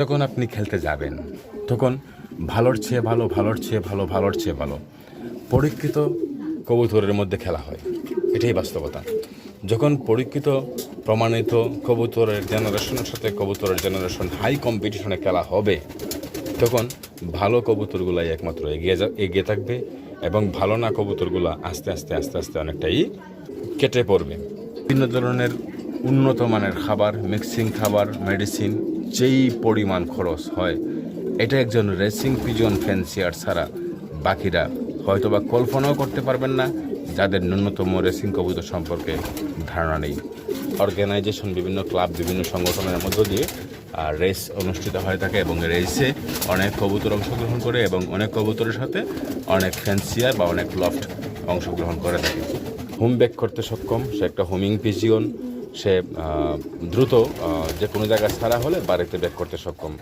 যখন আপনি খেলতে যাবেন। তখন ভালোর চেয়ে ভালো, ভালোর চেয়ে ভালো, ভালোর চেয়ে ভালো পরীক্ষিত কবুতরের মধ্যে খেলা হয়। এটাই বাস্তবতা। যখন পরীক্ষিত, প্রমাণিত কবুতরের জেনারেশনের সাথে কবুতরের জেনারেশন হাই কম্পিটিশনে খেলা হবে, তখন ভালো কবুতরগুলাই একমাত্র এগিয়ে যা, এগিয়ে থাকবে এবং ভালো না কবুতরগুলো আস্তে আস্তে আস্তে আস্তে অনেকটাই কেটে পড়বে। বিভিন্ন ধরনের উন্নত মানের খাবার মিক্সিং খাবার মেডিসিন যেই পরিমাণ খরচ হয়, এটা একজন রেসিং পিজন ফ্যান্সিয়ার ছাড়া বাকিরা হয়তোবা কল্পনাও করতে পারবেন না, যাদের ন্যূনতম রেসিং কবুতর সম্পর্কে ধারণা নেই। অর্গানাইজেশন বিভিন্ন ক্লাব বিভিন্ন সংগঠনের মধ্য দিয়ে আর রেস অনুষ্ঠিত হয়ে থাকে এবং রেসে অনেক কবুতর অংশগ্রহণ করে এবং অনেক কবুতরের সাথে অনেক ফ্যান্সিয়ার বা অনেক লফট অংশগ্রহণ করে থাকে। হোম ব্যাক করতে সক্ষম, সে একটা হোমিং পিজিয়ন সে দ্রুত যে কোনো জায়গায় ছাড়া হলে বাড়িতে ব্যাক করতে সক্ষম।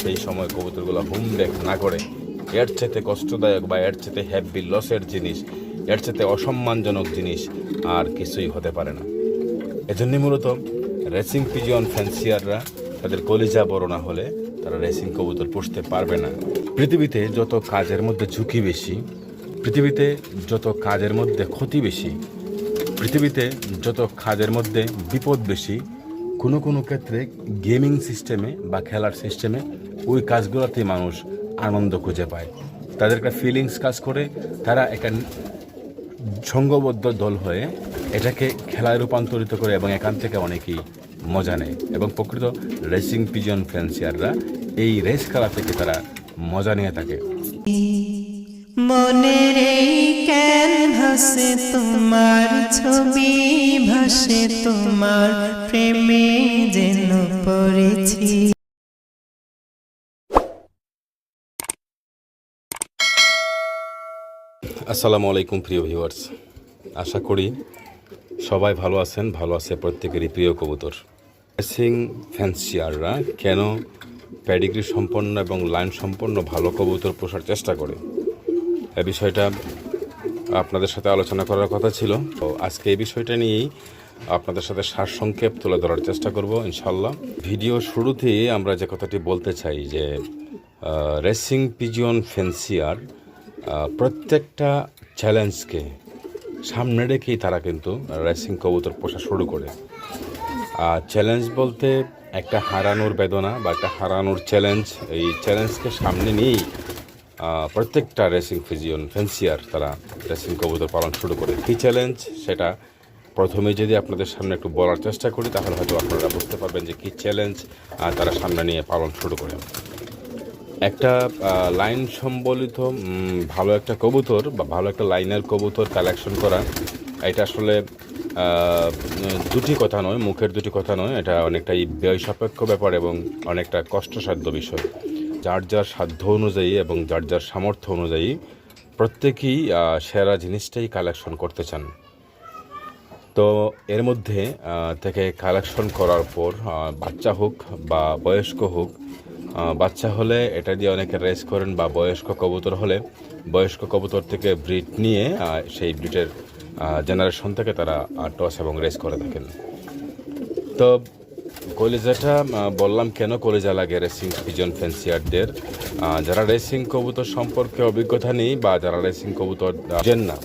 সেই সময় কবুতরগুলো হোম ব্যাক না করে এর চেতে কষ্টদায়ক বা এর চেতে হ্যাপি লসের জিনিস, এর চেতে অসম্মানজনক জিনিস আর কিছুই হতে পারে না। এজন্যই মূলত রেসিং পিজিয়ন ফ্যান্সিয়াররা তাদের কলিজা বড় না হলে তারা রেসিং কবুতর পুষতে পারবে না। পৃথিবীতে যত কাজের মধ্যে ঝুঁকি বেশি, পৃথিবীতে যত কাজের মধ্যে ক্ষতি বেশি পৃথিবীতে যত খাদের মধ্যে বিপদ বেশি, কোনো কোনো ক্ষেত্রে গেমিং সিস্টেমে বা খেলার সিস্টেমে ওই কাজগুলোতে মানুষ আনন্দ খুঁজে পায়। তাদের একটা ফিলিংস কাজ করে, তারা একটা সংঘবদ্ধ দল হয়ে এটাকে খেলায় রূপান্তরিত করে এবং এখান থেকে অনেকেই মজা নেয় এবং প্রকৃত রেসিং পিজন ফ্যান্সিয়াররা এই রেস খেলা থেকে তারা মজা নিয়ে থাকে। মনের এই তোমার ছবি, ভাসে তোমার প্রেমে যেন পড়েছি। আসসালামু আলাইকুম প্রিয় ভিউয়ার্স আশা করি সবাই ভালো আছেন, ভালো আছে প্রত্যেকেরই প্রিয় কবুতর। রেসিং ফ্যান্সিয়াররা কেন প্যাডিগ্রি সম্পন্ন এবং লাইন সম্পন্ন ভালো কবুতর পোষার চেষ্টা করে? এ বিষয়টা আপনাদের সাথে আলোচনা করার কথা ছিল। তো আজকে এই বিষয়টা নিয়েই আপনাদের সাথে সারসংক্ষেপ তুলে ধরার চেষ্টা করব ইনশাল্লাহ ভিডিও শুরুতেই আমরা যে কথাটি বলতে চাই যে রেসিং পিজিয়ন ফেন্সিয়ার প্রত্যেকটা চ্যালেঞ্জকে সামনে রেখেই তারা কিন্তু রেসিং কবুতর পোষা শুরু করে। আর চ্যালেঞ্জ বলতে একটা হারানোর বেদনা বা একটা হারানোর চ্যালেঞ্জ এই চ্যালেঞ্জকে সামনে নিয়েই প্রত্যেকটা রেসিং ফিজিয়ন ফেন্সিয়ার তারা রেসিং কবুতর পালন শুরু করে। কী চ্যালেঞ্জ সেটা প্রথমে যদি আপনাদের সামনে একটু বলার চেষ্টা করি, তাহলে হয়তো আপনারা বুঝতে পারবেন যে কী চ্যালেঞ্জ তারা সামনে নিয়ে পালন শুরু করে। একটা লাইন সম্বলিত ভালো একটা কবুতর বা ভালো একটা লাইনের কবুতর কালেকশন করা, এটা আসলে দুটি কথা নয়, মুখের দুটি কথা নয়, এটা অনেকটাই ব্যয় সাপেক্ষ ব্যাপার এবং অনেকটা কষ্টসাধ্য বিষয়। যার যার সাধ্য অনুযায়ী এবং যার যার সামর্থ্য অনুযায়ী প্রত্যেকেই সেরা জিনিসটাই কালেকশন করতে চান। তো এর মধ্যে থেকে কালেকশন করার পর বাচ্চা হোক বা বয়স্ক হোক বাচ্চা হলে এটা দিয়ে অনেকে রেস করেন বা বয়স্ক কবুতর হলে, বয়স্ক কবুতর থেকে ব্রিড নিয়ে সেই ব্রিডের জেনারেশন থেকে তারা টস এবং রেস করে থাকেন। তো কলিজাটা বললাম কেন কলিজা লাগে রেসিং পিজন ফ্যান্সিয়ারদের যারা রেসিং কবুতর সম্পর্কে অভিজ্ঞতা নেই বা যারা রেসিং কবুতর জানেন না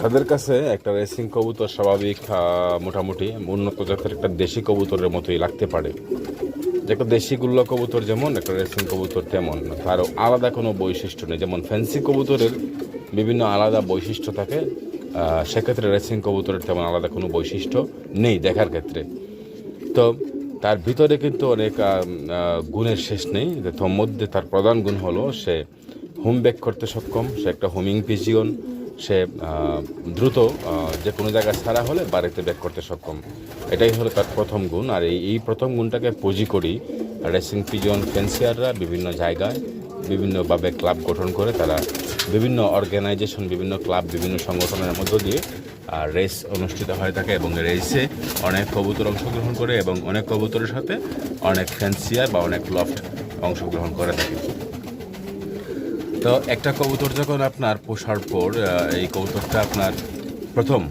তাদের কাছে একটা রেসিং কবুতর স্বাভাবিক মোটামুটি উন্নত জাতের একটা দেশি কবুতরের মতোই লাগতে পারে। একটা দেশি গুল্লা কবুতর যেমন, একটা রেসিং কবুতর তেমন তার আলাদা কোনো বৈশিষ্ট্য নেই। যেমন ফ্যান্সি কবুতরের বিভিন্ন আলাদা বৈশিষ্ট্য থাকে সেক্ষেত্রে রেসিং কবুতরের তেমন আলাদা কোনো বৈশিষ্ট্য নেই দেখার ক্ষেত্রে। তো তার ভিতরে কিন্তু অনেক গুণের শেষ নেই। তোর মধ্যে তার প্রধান গুণ হলো, সে হোম ব্যাক করতে সক্ষম, সে একটা হোমিং পিজিয়ন, সে দ্রুত যে কোনো জায়গায় ছাড়া হলে বাড়িতে ব্যাক করতে সক্ষম। এটাই হলো তার প্রথম গুণ। আর এই এই প্রথম গুণটাকে পুঁজি করি রেসিং পিজন ফেন্সিয়াররা বিভিন্ন জায়গায় বিভিন্নভাবে ক্লাব গঠন করে, তারা বিভিন্ন অর্গানাইজেশন, বিভিন্ন ক্লাব, বিভিন্ন সংগঠনের মধ্য দিয়ে রেস অনুষ্ঠিত হয়ে থাকে এবং রেসে অনেক কবুতর অংশগ্রহণ করে এবং অনেক কবুতরের সাথে অনেক ফ্যান্সিয়ার বা অনেক লফট অংশগ্রহণ করে থাকে। তো একটা কবুতর যখন আপনার পোষার পর এই কবুতরটা আপনার প্রথম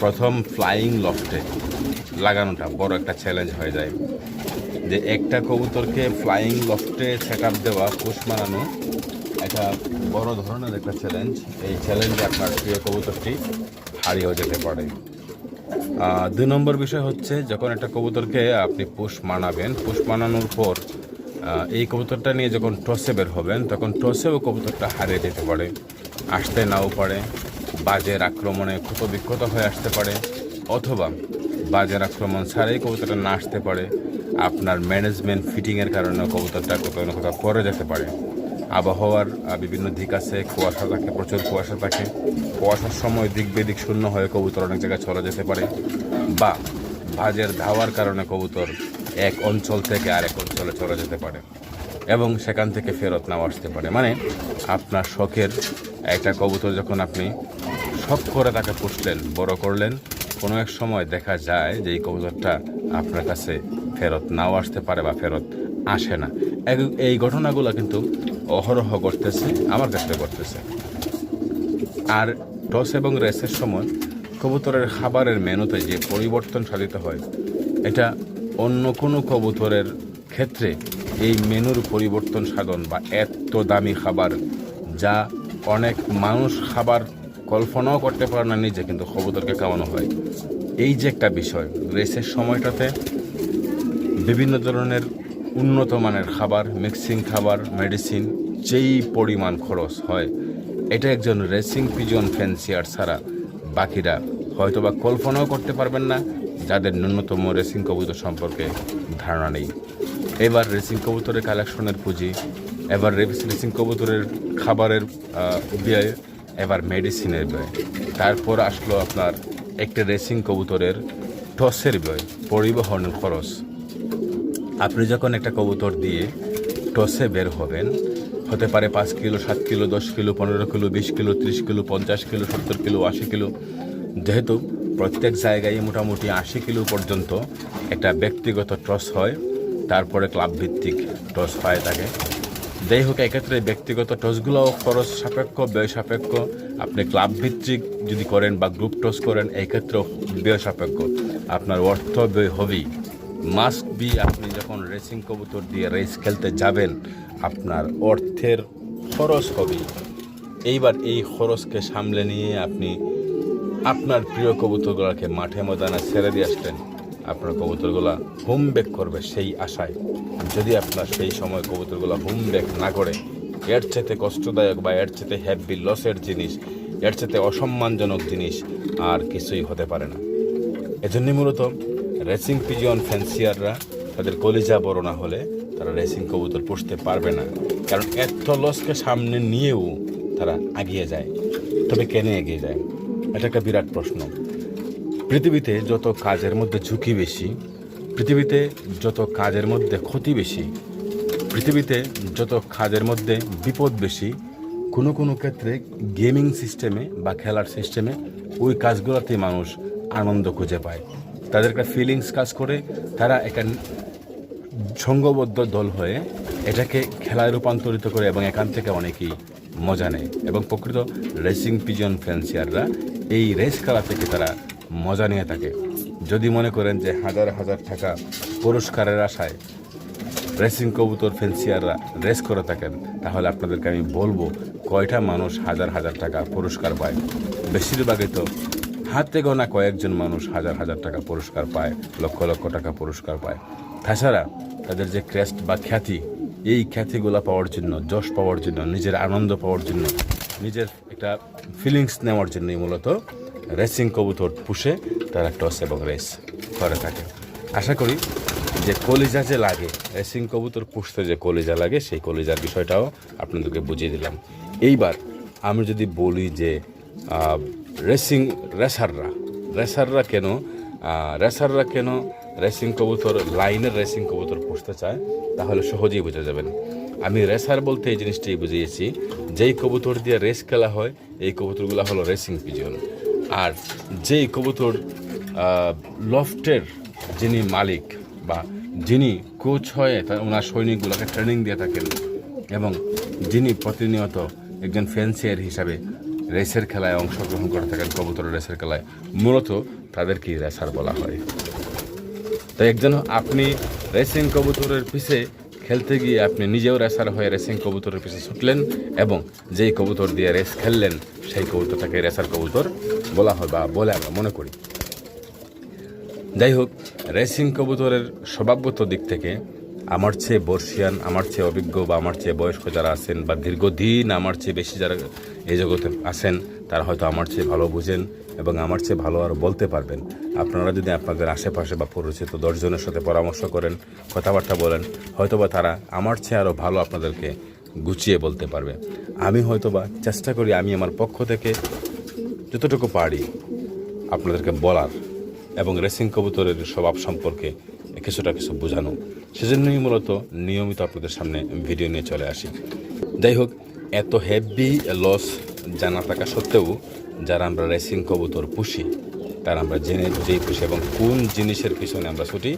প্রথম ফ্লাইং লফটে লাগানোটা বড় একটা চ্যালেঞ্জ হয়ে যায়। যে একটা কবুতরকে ফ্লাইং লফটে সেট দেওয়া, পোষ মানানো একটা বড় ধরনের একটা চ্যালেঞ্জ এই চ্যালেঞ্জে আপনার প্রিয় কবুতরটি হারিয়েও যেতে পারে। দুই নম্বর বিষয় হচ্ছে, যখন একটা কবুতরকে আপনি পোষ মানাবেন পোষ মানানোর পর এই কবুতরটা নিয়ে যখন টসে বের হবেন, তখন টসেও কবুতরটা হারিয়ে যেতে পারে। আসতে নাও পারে, বাজের আক্রমণে ক্ষত বিক্ষত হয়ে আসতে পারে, অথবা বাজের আক্রমণ ছাড়াই কবুতরটা না আসতে পারে। আপনার ম্যানেজমেন্ট ফিটিংয়ের কারণে কবুতরটা কোথাও না কোথাও পরে যেতে পারে। আবহাওয়ার বিভিন্ন দিক আছে, কুয়াশা থাকে, প্রচুর কুয়াশা থাকে। কুয়াশার সময় দিক বেদিক শূন্য হয়ে কবুতর অনেক জায়গায় চলে যেতে পারে। বা ভাজের ধাওয়ার কারণে কবুতর এক অঞ্চল থেকে আরেক অঞ্চলে চলে যেতে পারে এবং সেখান থেকে ফেরত নাও আসতে পারে। মানে আপনার শখের একটা কবুতর যখন আপনি শখ করে তাকে পুষলেন, বড় করলেন, কোনো এক সময় দেখা যায় যে এই কবুতরটা আপনার কাছে ফেরত নাও আসতে পারে বা ফেরত আসে না। এই ঘটনাগুলো কিন্তু অহরহ করতেছে, আমার ক্ষেত্রে করতেছে। আর টস এবং রেসের সময় কবুতরের খাবারের মেনুতে যে পরিবর্তন সাধিত হয়, এটা অন্য কোনো কবুতরের ক্ষেত্রে এই মেনুর পরিবর্তন সাধন বা এত দামি খাবার যা অনেক মানুষ খাবার কল্পনাও করতে পারে না নিজে, কিন্তু কবুতরকে খাওয়ানো হয়। এই যে একটা বিষয়, রেসের সময়টাতে বিভিন্ন ধরনের উন্নত মানের খাবার মিক্সিং খাবার মেডিসিন যেই পরিমাণ খরচ হয়, এটা একজন রেসিং পিজন ফ্যান্সিয়ার ছাড়া বাকিরা হয়তোবা কল্পনাও করতে পারবেন না, যাদের ন্যূনতম রেসিং কবুতর সম্পর্কে ধারণা নেই। এবার রেসিং কবুতরের কালেকশনের পুঁজি, এবার রেসিং কবুতরের খাবারের ব্যয়, এবার মেডিসিনের ব্যয়। তারপর আসলো আপনার একটা রেসিং কবুতরের টসের ব্যয়, পরিবহনের খরচ। আপনি যখন একটা কবুতর দিয়ে টসে বের হবেন, হতে পারে পাঁচ কিলো, সাত কিলো, দশ কিলো, পনেরো কিলো, বিশ কিলো, ত্রিশ কিলো, পঞ্চাশ কিলো, সত্তর কিলো, আশি কিলো, যেহেতু প্রত্যেক জায়গায় মোটামুটি আশি কিলো পর্যন্ত একটা ব্যক্তিগত টস হয়, তারপরে ক্লাব ভিত্তিক টস হয় থাকে যাই হোক, এক্ষেত্রে ব্যক্তিগত টসগুলোও খরচ সাপেক্ষ, ব্যয় সাপেক্ষ। আপনি ক্লাব ভিত্তিক যদি করেন বা গ্রুপ টস করেন এই ক্ষেত্রেও ব্যয় সাপেক্ষ। আপনার অর্থ ব্যয় হবেই। মাস্ট বি আপনি রেসিং কবুতর দিয়ে রেস খেলতে যাবেন, আপনার অর্থের খরচ হবে। এইবার এই খরচকে সামলে নিয়ে আপনি আপনার প্রিয় কবুতরগুলোকে মাঠে ময়দানে ছেড়ে দিয়ে আসলেন আপনার কবুতরগুলা হোম ব্যাক করবে সেই আশায়। যদি আপনার সেই সময় কবুতরগুলো হোম ব্যাক না করে, এর চেতে কষ্টদায়ক বা এর চেতে হ্যাপি লসের জিনিস, এর চেতে অসম্মানজনক জিনিস আর কিছুই হতে পারে না। এজন্যই মূলত রেসিং পিজিয়ন ফ্যান্সিয়াররা তাদের কলিজা বড় না হলে তারা রেসিং কবুতর পুষতে পারবে না। কারণ এত লসকে সামনে নিয়েও তারা এগিয়ে যায়, তবে কেন এগিয়ে যায়? এটা একটা বিরাট প্রশ্ন। পৃথিবীতে যত কাজের মধ্যে ঝুঁকি বেশি, পৃথিবীতে যত কাজের মধ্যে ক্ষতি বেশি, পৃথিবীতে যত কাজের মধ্যে বিপদ বেশি, কোনো কোনো ক্ষেত্রে গেমিং সিস্টেমে বা খেলার সিস্টেমে ওই কাজগুলোতে মানুষ আনন্দ খুঁজে পায়। তাদের একটা ফিলিংস কাজ করে। তারা একটা সংঘবদ্ধ দল হয়ে এটাকে খেলায় রূপান্তরিত করে এবং এখান থেকে অনেকেই মজা নেয়। এবং প্রকৃত রেসিং পিজন ফ্যান্সিয়াররা এই রেস খেলা থেকে তারা মজা নিয়ে থাকে। যদি মনে করেন যে হাজার হাজার টাকা পুরস্কারের আশায় রেসিং কবুতর ফেন্সিয়াররা রেস করে থাকেন, তাহলে আপনাদেরকে আমি বলব কয়টা মানুষ হাজার হাজার টাকা পুরস্কার পায়। বেশিরভাগই তো হাতে গোনা কয়েকজন মানুষ হাজার হাজার টাকা পুরস্কার পায়, লক্ষ লক্ষ টাকা পুরস্কার পায়। তাছাড়া তাদের যে ক্রেস্ট বা খ্যাতি, এই খ্যাতিগুলো পাওয়ার জন্য, যশ পাওয়ার জন্য, নিজের আনন্দ পাওয়ার জন্য, নিজের একটা ফিলিংস নেওয়ার জন্যই মূলত রেসিং কবুতর পুষে তারা টস এবং রেস করে থাকে। আশা করি যে কলিজা যে লাগে রেসিং কবুতর পুষতে যে কলিজা লাগে, সেই কলিজার বিষয়টাও আপনাদেরকে বুঝিয়ে দিলাম। এইবার আমি যদি বলি যে রেসিং, রেসাররা। রেসাররা কেন? রেসাররা কেন রেসিং কবুতর, লাইনের রেসিং কবুতর পুষতে চায়? তাহলে সহজেই বোঝা যাবেন। আমি রেসার বলতে এই জিনিসটাই বুঝিয়েছি, যেই কবুতর দিয়ে রেস খেলা হয়, এই কবুতরগুলো হলো রেসিং পিজন। আর যেই কবুতর লফটের যিনি মালিক বা যিনি কোচ হয়ে তার ওনার সৈনিকগুলোকে ট্রেনিং দিয়ে থাকেন এবং যিনি প্রতিনিয়ত একজন ফ্যান্সিয়ার হিসাবে রেসের খেলায় অংশগ্রহণ করে থাকেন কবুতর রেসের খেলায়। মূলত তাদেরকেই রেসার বলা হয়। তাই একজন আপনি রেসিং কবুতরের পিছে খেলতে গিয়ে আপনি নিজেও রেসার হয়ে রেসিং কবুতরের পিছে ছুটলেন এবং যেই কবুতর দিয়ে রেস খেললেন, সেই কবুতরটাকে রেসার কবুতর বলা হয় বা বলে আমরা মনে করি। যাই হোক, রেসিং কবুতরের স্বভাবগত দিক থেকে আমার চেয়ে বর্ষিয়ান, আমার চেয়ে অভিজ্ঞ বা আমার চেয়ে বয়স্ক যারা আছেন বা দীর্ঘদিন আমার চেয়ে বেশি যারা এই জগতে আছেন, তারা হয়তো আমার চেয়ে ভালো বুঝেন এবং আমার চেয়ে ভালো আরও বলতে পারবেন। আপনারা যদি আপনাদের আশেপাশে বা পরিচিত দশজনের সাথে পরামর্শ করেন, কথাবার্তা বলেন, হয়তোবা তারা আমার চেয়ে আরও ভালো আপনাদেরকে গুছিয়ে বলতে পারবে। আমি হয়তোবা চেষ্টা করি, আমি আমার পক্ষ থেকে যতটুকু পারি আপনাদেরকে বলার এবং রেসিং কবুতরের স্বভাব সম্পর্কে কিছুটা কিছু বোঝানো। সেজন্যই মূলত নিয়মিত আপনাদের সামনে ভিডিও নিয়ে চলে আসি। যাই হোক, এত হেভি লস জানা থাকা সত্ত্বেও যারা আমরা রেসিং কবুতর পুষি, তারা আমরা জেনে বুঝেই পুষি এবং কোন জিনিসের পিছনে আমরা ছুটি,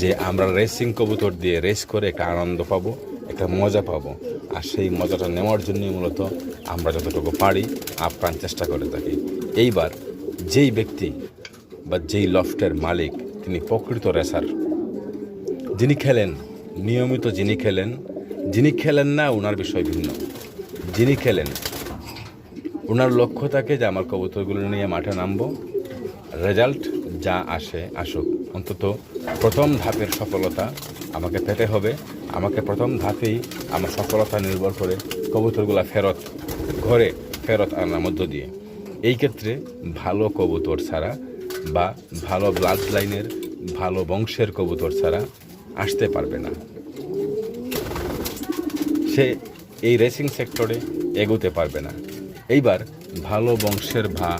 যে আমরা রেসিং কবুতর দিয়ে রেস করে একটা আনন্দ পাবো, একটা মজা পাবো। আর সেই মজাটা নেওয়ার জন্যই মূলত আমরা যতটুকু পারি আপ্রাণ চেষ্টা করে থাকি। এইবার যেই ব্যক্তি বা যেই লফটের মালিক, তিনি প্রকৃত রেসার যিনি খেলেন, নিয়মিত যিনি খেলেন যিনি খেলেন না ওনার বিষয় ভিন্ন। যিনি খেলেন ওনার লক্ষ্য থাকে যে আমার কবুতরগুলো নিয়ে মাঠে নামবো। রেজাল্ট যা আসে, আসুক। অন্তত প্রথম ধাপের সফলতা আমাকে পেতে হবে। আমাকে প্রথম ধাপেই আমার সফলতা নির্ভর করে কবুতরগুলা ফেরত ঘরে ফেরত আনার মধ্য দিয়ে। এই ক্ষেত্রে ভালো কবুতর ছাড়া বা ভালো ব্লাড লাইনের ভালো বংশের কবুতর ছাড়া আসতে পারবে না। সে এই রেসিং সেক্টরে এগোতে পারবে না। এইবার ভালো বংশের ভা,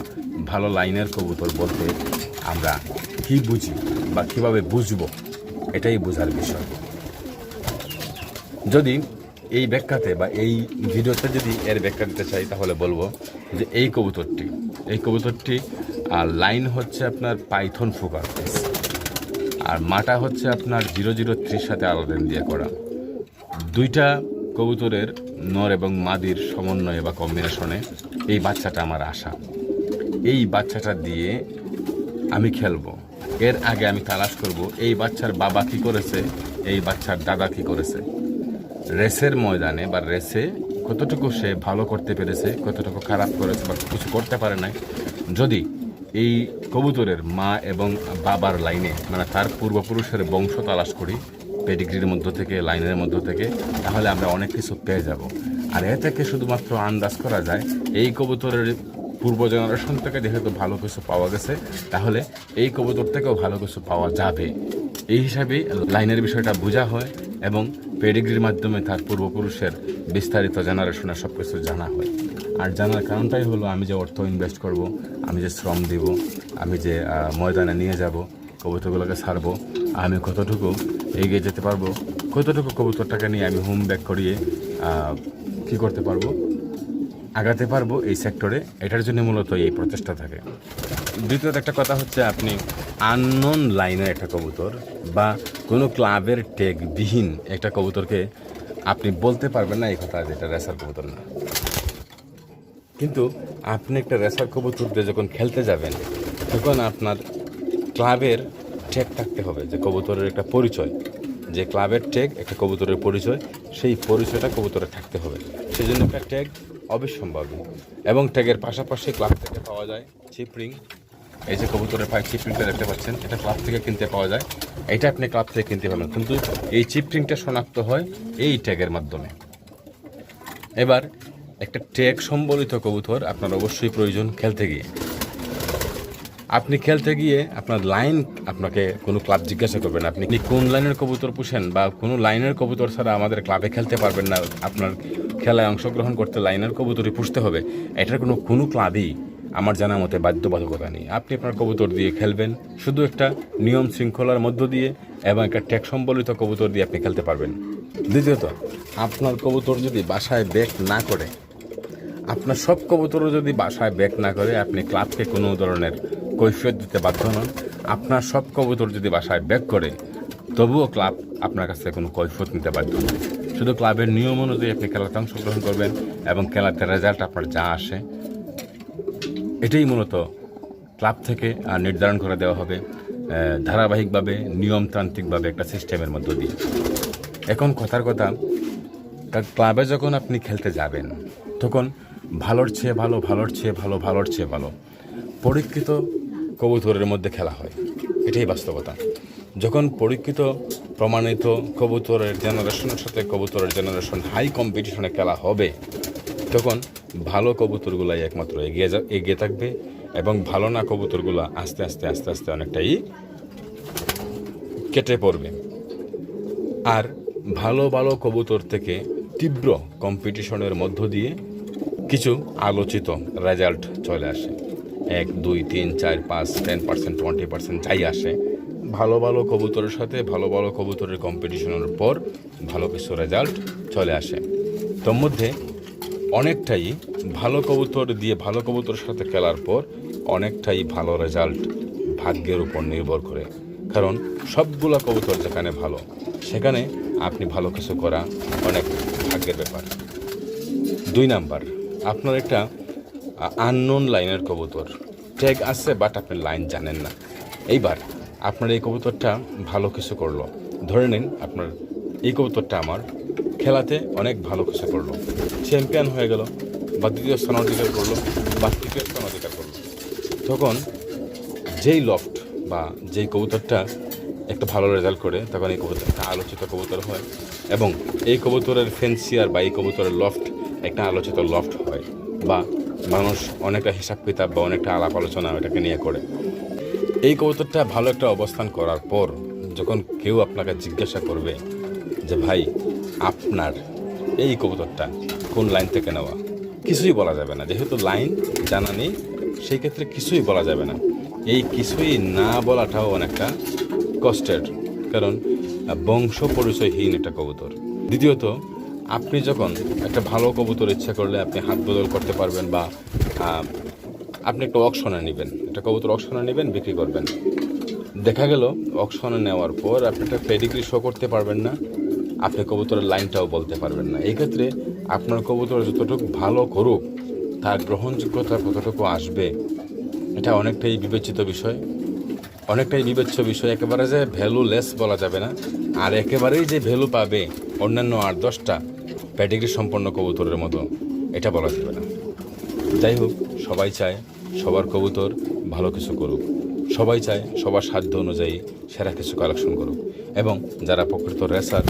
ভালো লাইনের কবুতর বলতে আমরা কি বুঝি বা কীভাবে বুঝব, এটাই বোঝার বিষয়। যদি এই ব্যাখ্যাতে বা এই ভিডিওতে যদি এর ব্যাখ্যা দিতে চাই, তাহলে বলব যে এই কবুতরটি এই কবুতরটি আর লাইন হচ্ছে আপনার পাইথন ফোকাস আর মাটা হচ্ছে আপনার জিরো জিরো থ্রির সাথে আলাদা দিয়ে করা। দুইটা কবুতরের নর এবং মাদির সমন্বয়ে বা কম্বিনেশনে এই বাচ্চাটা আমার আশা। এই বাচ্চাটা দিয়ে আমি খেলব। এর আগে আমি তালাশ করব, এই বাচ্চার বাবা কি করেছে, এই বাচ্চার দাদা কি করেছে। রেসের ময়দানে বা রেসে কতটুকু সে ভালো করতে পেরেছে, কতটুকু খারাপ করেছে বা কিছু করতে পারে নাই, যদি এই কবুতরের মা এবং বাবার লাইনে মানে তার পূর্বপুরুষের বংশ তালাশ করি, পেডিগ্রির মধ্য থেকে, লাইনের মধ্য থেকে, তাহলে আমরা অনেক কিছু পেয়ে যাব। আর এ থেকে শুধুমাত্র আন্দাজ করা যায়, এই কবুতরের পূর্ব জেনারেশন থেকে যেহেতু ভালো কিছু পাওয়া গেছে, তাহলে এই কবুতর থেকেও ভালো কিছু পাওয়া যাবে। এই হিসাবেই লাইনের বিষয়টা বোঝা হয় এবং পেডিগ্রির মাধ্যমে তার পূর্বপুরুষের বিস্তারিত জেনারেশনের সব কিছু জানা হয়। আর জানার কারণটাই হলো আমি যে অর্থ ইনভেস্ট করব, আমি যে শ্রম দিব, আমি যে ময়দানে নিয়ে যাব, কবুতরগুলোকে ছাড়বো, আমি কতটুকু এগিয়ে যেতে পারব, কতটুকু কবুতরটাকে নিয়ে আমি হোম ব্যাক করিয়ে কি করতে পারব, আগাতে পারব এই সেক্টরে এটার জন্য মূলত এই প্রচেষ্টা থাকে। দ্বিতীয়ত একটা কথা হচ্ছে আপনি আননোন লাইনের একটা কবুতর বা কোনো ক্লাবের টেকবিহীন একটা কবুতরকে আপনি বলতে পারবেন না, এই কথা যে এটা রেসার কবুতর না। কিন্তু আপনি একটা রেসার কবুতর দিয়ে যখন খেলতে যাবেন, তখন আপনার ক্লাবের ট্যাগ থাকতে হবে, যে কবুতরের একটা পরিচয়। যে ক্লাবের ট্যাগ একটা কবুতরের পরিচয়, সেই পরিচয়টা কবুতরে থাকতে হবে। সেই জন্য একটা ট্যাগ অবিসম্ভাবী। এবং ট্যাগের পাশাপাশি ক্লাব থেকে পাওয়া যায় চিপরিং এই যে কবুতরের পায়ে চিপরিংটা দেখতে পাচ্ছেন, এটা ক্লাব থেকে কিনতে পাওয়া যায়। এটা আপনি ক্লাব থেকে কিনতে পারবেন। কিন্তু এই চিপরিংটা শনাক্ত হয় এই ট্যাগের মাধ্যমে। এবার একটা ট্যাগ সম্বলিত কবুতর আপনার অবশ্যই প্রয়োজন খেলতে গিয়ে। আপনি খেলতে গিয়ে আপনার লাইন আপনাকে কোনো ক্লাব জিজ্ঞাসা করবেন আপনি কোন লাইনের কবুতর পুষেন বা কোনো লাইনের কবুতর ছাড়া আমাদের ক্লাবে খেলতে পারবেন না। আপনার খেলায় অংশগ্রহণ করতে লাইনের কবুতরই পুষতে হবে। এটার কোনো কোনো ক্লাবই আমার জানা মতে বাধ্যবাধকতা নেই। আপনি আপনার কবুতর দিয়ে খেলবেন। শুধু একটা নিয়ম শৃঙ্খলার মধ্য দিয়ে এবং একটা ট্যাক সম্বলিত কবুতর দিয়ে আপনি খেলতে পারবেন। দ্বিতীয়ত, আপনার কবুতর যদি বাসায় ব্যাক না করে আপনার সব কবুতরও যদি বাসায় ব্যাক না করে, আপনি ক্লাবকে কোনো ধরনের কৈফিয়ত দিতে বাধ্য নন আপনার সব কবুতর যদি বাসায় ব্যাক করে, তবুও ক্লাব আপনার কাছে কোনো কৈফিয়ত নিতে বাধ্য নয় শুধু ক্লাবের নিয়ম অনুযায়ী আপনি খেলাতে অংশগ্রহণ করবেন এবং খেলাতে রেজাল্ট আপনার যা আসে, এটাই মূলত ক্লাব থেকে নির্ধারণ করে দেওয়া হবে ধারাবাহিকভাবে, নিয়মতান্ত্রিকভাবে একটা সিস্টেমের মধ্য দিয়ে। এখন কথার কথা ক্লাবে যখন আপনি খেলতে যাবেন, তখন ভালোর চেয়ে ভালো, ভালোর চেয়ে ভালো, ভালোর চেয়ে ভালো। পরীক্ষিত কবুতরের মধ্যে খেলা হয়। এটাই বাস্তবতা। যখন পরীক্ষিত, প্রমাণিত কবুতরের জেনারেশনের সাথে কবুতরের জেনারেশন হাই কম্পিটিশনে খেলা হবে, তখন ভালো কবুতরগুলাই একমাত্র এগিয়ে যা এগিয়ে থাকবে এবং ভালো না কবুতরগুলো আস্তে আস্তে আস্তে আস্তে অনেকটাই কেটে পড়বে। আর ভালো ভালো কবুতর থেকে তীব্র কম্পিটিশনের মধ্য দিয়ে কিছু আলোচিত রেজাল্ট চলে আসে। এক, দুই, তিন, চার, পাঁচ টেন পার্সেন্ট টোয়েন্টি পার্সেন্ট যাই আসে। ভালো ভালো কবুতরের সাথে ভালো ভালো কবুতরের কম্পিটিশনের পর ভালো কিছু রেজাল্ট চলে আসে। তোর মধ্যে অনেকটাই ভালো কবুতর দিয়ে ভালো কবুতরের সাথে খেলার পর অনেকটাই ভালো রেজাল্ট ভাগ্যের উপর নির্ভর করে। কারণ সবগুলা কবুতর যেখানে ভালো, সেখানে আপনি ভালো কিছু করা অনেক ভাগ্যের ব্যাপার। দুই নাম্বার আপনার একটা আননোন লাইনের কবুতর। ট্যাগ আছে বাট আপনি লাইন জানেন না। এইবার, আপনার এই কবুতরটা ভালো কিছু করল। ধরে নিন, আপনার এই কবুতরটা আমার খেলাতে অনেক ভালো কিছু করল। চ্যাম্পিয়ন হয়ে গেল, বা দ্বিতীয় স্থান অধিকার করল, বা তৃতীয় স্থান অধিকার করল। তখন যেই লফট বা যেই কবুতরটা একটা ভালো রেজাল্ট করে, তখন এই কবুতর একটা আলোচিত কবুতর হয়। এবং এই কবুতরের ফেন্সিয়ার বা এই কবুতরের লফট একটা আলোচিত লফট বা মানুষ অনেকটা হিসাব কিতাব বা অনেকটা আলাপ আলোচনা এটাকে নিয়ে করে। এই কবুতরটা ভালো একটা অবস্থান করার পর যখন কেউ আপনাকে জিজ্ঞাসা করবে যে, ভাই, আপনার এই কবুতরটা কোন লাইন থেকে নেওয়া? কিছুই বলা যাবে না। যেহেতু লাইন, জানা নেই, সেই ক্ষেত্রে কিছুই বলা যাবে না। এই কিছুই না বলাটাও অনেকটা কষ্টের, কারণ বংশ পরিচয়হীন একটা কবুতর। দ্বিতীয়ত আপনি যখন একটা ভালো কবুতর ইচ্ছা করলে আপনি হাত বদল করতে পারবেন বা আপনি একটা অকশনে নেবেন। একটা কবুতর অকশনে নেবেন, বিক্রি করবেন। দেখা গেল, অকশনে নেওয়ার পর আপনি একটা পেডিগ্রি শো করতে পারবেন না, আপনি কবুতরের লাইনটাও বলতে পারবেন না। এই ক্ষেত্রে আপনার কবুতর যতটুকু ভালো করুক, তার গ্রহণযোগ্যতা কতটুকু আসবে, এটা অনেকটাই বিবেচিত বিষয়। অনেকটাই বিবেচ্য বিষয়, একেবারে যে ভ্যালু লেস বলা যাবে না। আর একেবারেই যে ভ্যালু পাবে অন্যান্য আট, দশটা প্যাটিগ্রি সম্পন্ন কবুতরের মতো। এটা বলা যাবে না। যাই হোক, সবাই চায় সবার কবুতর ভালো কিছু করুক। সবাই চায় সবার সাধ্য অনুযায়ী সেরা কিছু কালেকশন করুক। এবং যারা প্রকৃত রেসার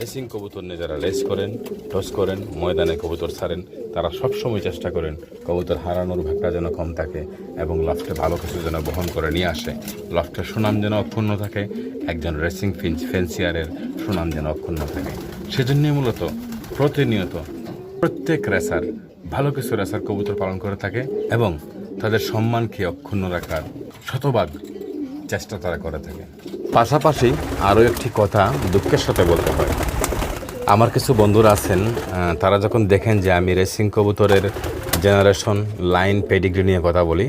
রেসিং কবুতর নিয়ে যারা রেস করেন টস করেন, ময়দানে কবুতর ছাড়েন, তারা সবসময় চেষ্টা করেন কবুতর হারানোর ভাগটা যেন কম থাকে এবং লফটে ভালো কিছু যেন বহন করে নিয়ে আসে। লফটের সুনাম যেন অক্ষুণ্ণ থাকে, একজন রেসিং ফিন্স ফেন্সিয়ারের সুনাম যেন অক্ষুণ্ণ থাকে। সেজন্যই মূলত প্রতিনিয়ত প্রত্যেক রেসার ভালো কিছু রেসার কবুতর পালন করে থাকে এবং তাদের সম্মানকে অক্ষুণ্ণ রাখার শতভাগ চেষ্টা তারা করে থাকে। পাশাপাশি আরও একটি কথা দুঃখের সাথে বলতে হয়। আমার কিছু বন্ধুরা আছেন তারা যখন দেখেন যে আমি রেসিং কবুতরের জেনারেশন লাইন পেডিগ্রি নিয়ে কথা বলি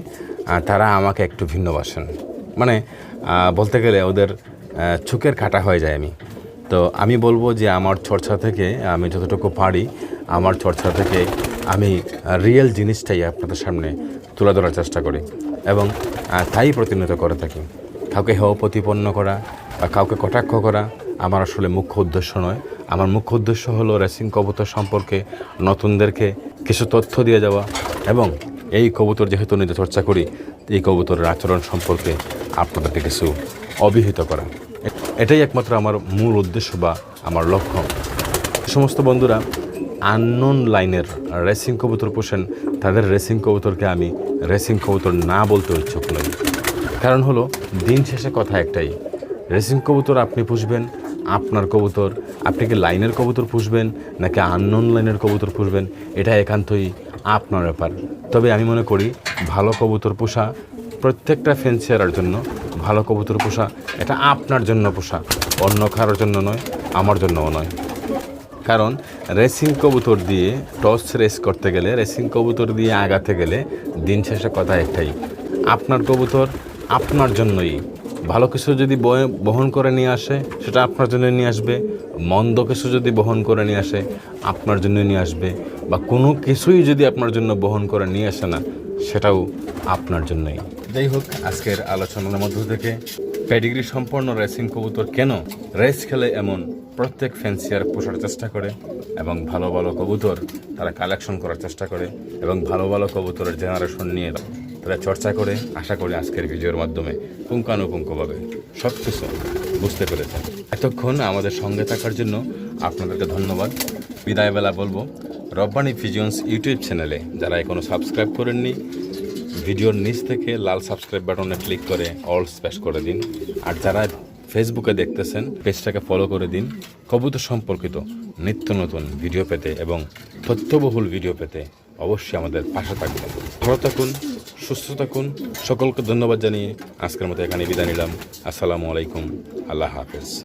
তারা আমাকে একটু ভিন্নবাসেন মানে বলতে গেলে ওদের চোখের কাটা হয়ে যায় আমি। তো আমি বলব যে আমার চর্চা থেকে, আমি যতটুকু পারি, আমার চর্চা থেকে আমি রিয়েল জিনিসটাই আপনাদের সামনে তুলে ধরার চেষ্টা করি এবং তাই প্রতিনিয়ত করে থাকি। কাউকে হেয় প্রতিপন্ন করা বা কাউকে কটাক্ষ করা আমার আসলে মুখ্য উদ্দেশ্য নয়। আমার মুখ্য উদ্দেশ্য হলো রেসিং কবুতর সম্পর্কে, নতুনদেরকে কিছু তথ্য দিয়ে যাওয়া এবং এই কবুতর যেহেতু নিজে চর্চা করি, এই কবুতরের আচরণ সম্পর্কে আপনাদেরকে কিছু অবিহিত করা। এটাই একমাত্র আমার মূল উদ্দেশ্য বা আমার লক্ষ্য। সমস্ত বন্ধুরা আননোন লাইনের রেসিং কবুতর পোষেন, তাদের রেসিং কবুতরকে আমি রেসিং কবুতর না বলতে ইচ্ছুক নই। কারণ হলো, দিন শেষে কথা একটাই রেসিং কবুতর আপনি পুষবেন, আপনার কবুতর, আপনি কি লাইনের কবুতর পুষবেন, নাকি আননোন লাইনের কবুতর পুষবেন, এটা একান্তই আপনার ব্যাপার। তবে আমি মনে করি, ভালো কবুতর পোষা প্রত্যেকটা ফেন্সিয়ারের জন্য ভালো কবুতর পোষা, এটা আপনার জন্য পোষা। অন্য কারোর জন্য নয়, আমার জন্যও নয়। কারণ রেসিং কবুতর দিয়ে টস রেস করতে গেলে রেসিং কবুতর দিয়ে আগাতে গেলে দিন শেষে কথা একটাই, আপনার কবুতর আপনার জন্যই। ভালো কিছু যদি বহন করে নিয়ে আসে, সেটা আপনার জন্য নিয়ে আসবে। মন্দ কিছু যদি বহন করে নিয়ে আসে, আপনার জন্য নিয়ে আসবে। বা কোনো কিছুই যদি আপনার জন্য বহন করে নিয়ে আসে না, সেটাও আপনার জন্যই। যাই হোক, আজকের আলোচনার মধ্য থেকে প্যাডিগ্রি সম্পন্ন রেসিং কবুতর কেন রেস খেলে এমন প্রত্যেক ফ্যান্সিয়ার পোষার চেষ্টা করে এবং ভালো ভালো কবুতর তারা কালেকশন করার চেষ্টা করে এবং ভালো ভালো কবুতরের জেনারেশন নিয়ে তারা চর্চা করে, আশা করি আজকের ভিডিওর মাধ্যমে পুঙ্খানুপুঙ্খভাবে সব কিছু বুঝতে পেরেছেন। এতক্ষণ আমাদের সঙ্গে থাকার জন্য আপনাদেরকে ধন্যবাদ। বিদায়বেলা বলব, রব্বানি ফিজিয়ন্স ইউটিউব চ্যানেলে যারা এখনও সাবস্ক্রাইব করেননি ভিডিওর নিচ থেকে লাল সাবস্ক্রাইব বাটনে ক্লিক করে অল স্প্যাশ করে দিন। আর যারা ফেসবুকে দেখতেছেন, পেজটাকে ফলো করে দিন। কবুতর সম্পর্কিত নিত্য নতুন ভিডিও পেতে এবং তথ্যবহুল ভিডিও পেতে অবশ্যই আমাদের পাশে থাকবেন। ভালো থাকুন, সুস্থ থাকুন। সকলকে ধন্যবাদ জানিয়ে আজকের মতো এখানে বিদায় নিলাম। আসসালামু আলাইকুম। আল্লাহ হাফেজ।